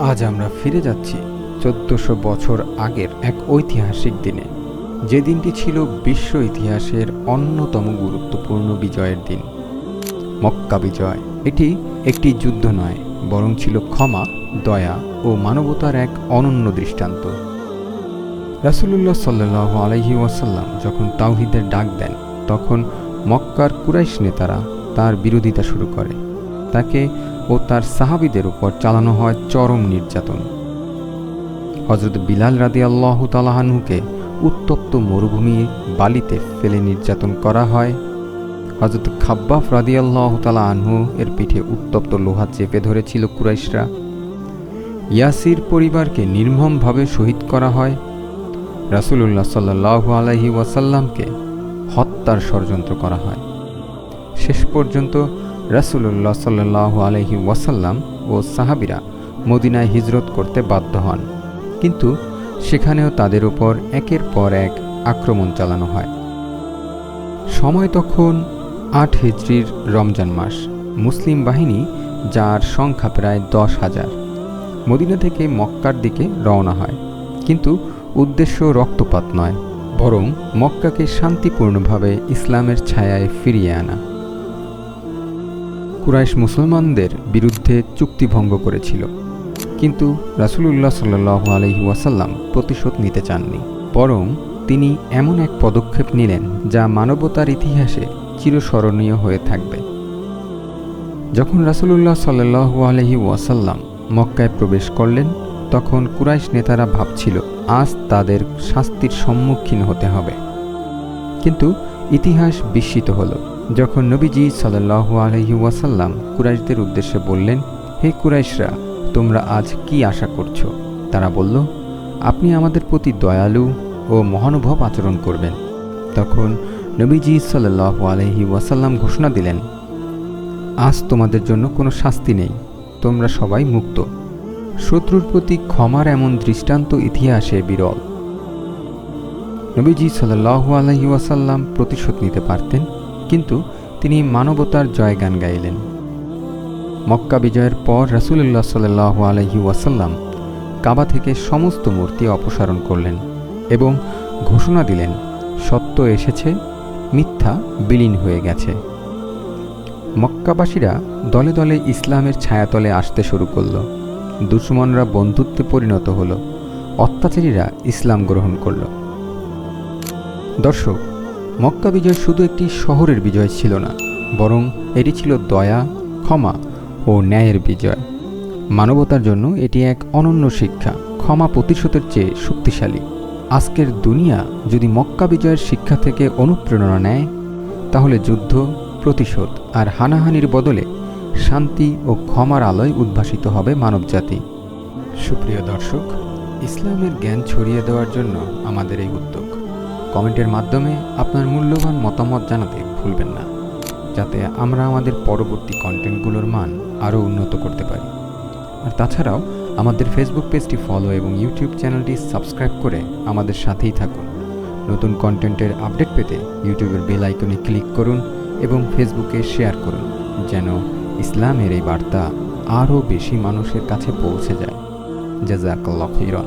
আজ আমরা ফিরে যাচ্ছি চোদ্দশো বছর আগের এক ঐতিহাসিক দিনে। যে দিনটি ছিল বিশ্ব ইতিহাসের অন্যতম গুরুত্বপূর্ণ বিজয়ের দিন। মক্কা বিজয়, এটি একটি যুদ্ধ নয়, বরং ছিল ক্ষমা, দয়া ও মানবতার এক অনন্য দৃষ্টান্ত। রাসুলুল্লাহ সাল্লাহ আলহি ওয়াসাল্লাম যখন তাওহিদের ডাক দেন, তখন মক্কার কুরাইশ নেতারা তার বিরোধিতা শুরু করে। তাকে ও তার সাহাবিদের উপর চালানো হয় চরম নির্যাতন। হজরত বিলাল রাদি আল্লাহ তালাহানুকে উত্তপ্ত মরুভূমি বালিতে ফেলে নির্যাতন করা হয়। হজরত খাব্বাফ রাদি আল্লাহ তালা আনহু এর পিঠে উত্তপ্ত লোহা চেপে ধরেছিল কুরাইশরা। ইয়াসির পরিবারকে নির্মমভাবে শহীদ করা হয়। রাসুলুল্লাহ সাল্লাহ আলহি ওয়াসাল্লামকে হত্যার ষড়যন্ত্র করা হয়। শেষ পর্যন্ত রাসুলুল্লাহ সাল্লাহ আলহি ওয়াসাল্লাম ও সাহাবিরা মদিনায় হিজরত করতে বাধ্য হন। কিন্তু সেখানেও তাদের উপর একের পর এক আক্রমণ চালানো হয়। সময় তখন আট হিজড়ির রমজান মাস। মুসলিম বাহিনী, যার সংখ্যা প্রায় দশ হাজার, মদিনা থেকে মক্কার দিকে রওনা হয়। কিন্তু উদ্দেশ্য রক্তপাত নয়, বরং মক্কাকে শান্তিপূর্ণভাবে ইসলামের ছায়ায় ফিরিয়ে আনা। কুরাইশ মুসলমানদের বিরুদ্ধে চুক্তিভঙ্গ করেছিল, কিন্তু রাসুলুল্লাহ সাল্লাহ আলহি ওয়াসাল্লাম প্রতিশোধ নিতে চাননি। বরং তিনি এমন এক পদক্ষেপ নিলেন যা মানবতার ইতিহাসে চিরস্মরণীয় হয়ে থাকবে। যখন রাসুলুল্লাহ সাল্লাহ আলহি ওয়াসাল্লাম মক্কায় প্রবেশ করলেন, তখন কুরাইশ নেতারা ভাবছিল, আজ তাদের শাস্তির সম্মুখীন হতে হবে। কিন্তু ইতিহাস বিস্মিত হল। যখন নবীজি সাল্লাহ আলহি ওয়াসাল্লাম কুরাইশদের উদ্দেশ্যে বললেন, হে কুরাইশরা, তোমরা আজ কি আশা করছ? তারা বলল, আপনি আমাদের প্রতি দয়ালু ও মহানুভব আচরণ করবেন। তখন নবীজি সাল্লাহ আলহি ওয়াসাল্লাম ঘোষণা দিলেন, আজ তোমাদের জন্য কোনো শাস্তি নেই, তোমরা সবাই মুক্ত। শত্রুর প্রতি ক্ষমার এমন দৃষ্টান্ত ইতিহাসে বিরল। নবীজি সাল্লাহ আলহি ওয়াসাল্লাম প্রতিশোধ নিতে পারতেন, কিন্তু তিনি মানবতার জয়গান গাইলেন। মক্কা বিজয়ের পর রাসুলুল্লাহ সাল্লাহ আলহি ওয়াসাল্লাম কাবা থেকে সমস্ত মূর্তি অপসারণ করলেন এবং ঘোষণা দিলেন, সত্য এসেছে, মিথ্যা বিলীন হয়ে গেছে। মক্কাবাসীরা দলে দলে ইসলামের ছায়াতলে আসতে শুরু করল। দুশ্মনরা বন্ধুত্বে পরিণত হল, অত্যাচারীরা ইসলাম গ্রহণ করল। দর্শক, মক্কা বিজয় শুধু একটি শহরের বিজয় ছিল না, বরং এটি ছিল দয়া, ক্ষমা ও ন্যায়ের বিজয়। মানবতার জন্য এটি এক অনন্য শিক্ষা, ক্ষমা প্রতিশোধের চেয়ে শক্তিশালী। আজকের দুনিয়া যদি মক্কা বিজয়ের শিক্ষা থেকে অনুপ্রেরণা নেয়, তাহলে যুদ্ধ, প্রতিশোধ আর হানাহানির বদলে শান্তি ও ক্ষমার আলোয় উদ্ভাসিত হবে মানবজাতি। সুপ্রিয় দর্শক, ইসলামের জ্ঞান ছড়িয়ে দেওয়ার জন্য আমাদের এই উদ্যোগ। কমেন্টের মাধ্যমে আপনার মূল্যবান মতামত জানাতে ভুলবেন না, যাতে আমরা আমাদের পরবর্তী কন্টেন্টগুলোর মান আরও উন্নত করতে পারি। আর তাছাড়াও, আমাদের ফেসবুক পেজটি ফলো এবং ইউটিউব চ্যানেলটি সাবস্ক্রাইব করে আমাদের সাথেই থাকুন। নতুন কন্টেন্টের আপডেট পেতে ইউটিউবের বেল আইকনে ক্লিক করুন এবং ফেসবুকে শেয়ার করুন, যেন ইসলামের এই বার্তা আরও বেশি মানুষের কাছে পৌঁছে যায়। জাজাকাল্লাহ হিরন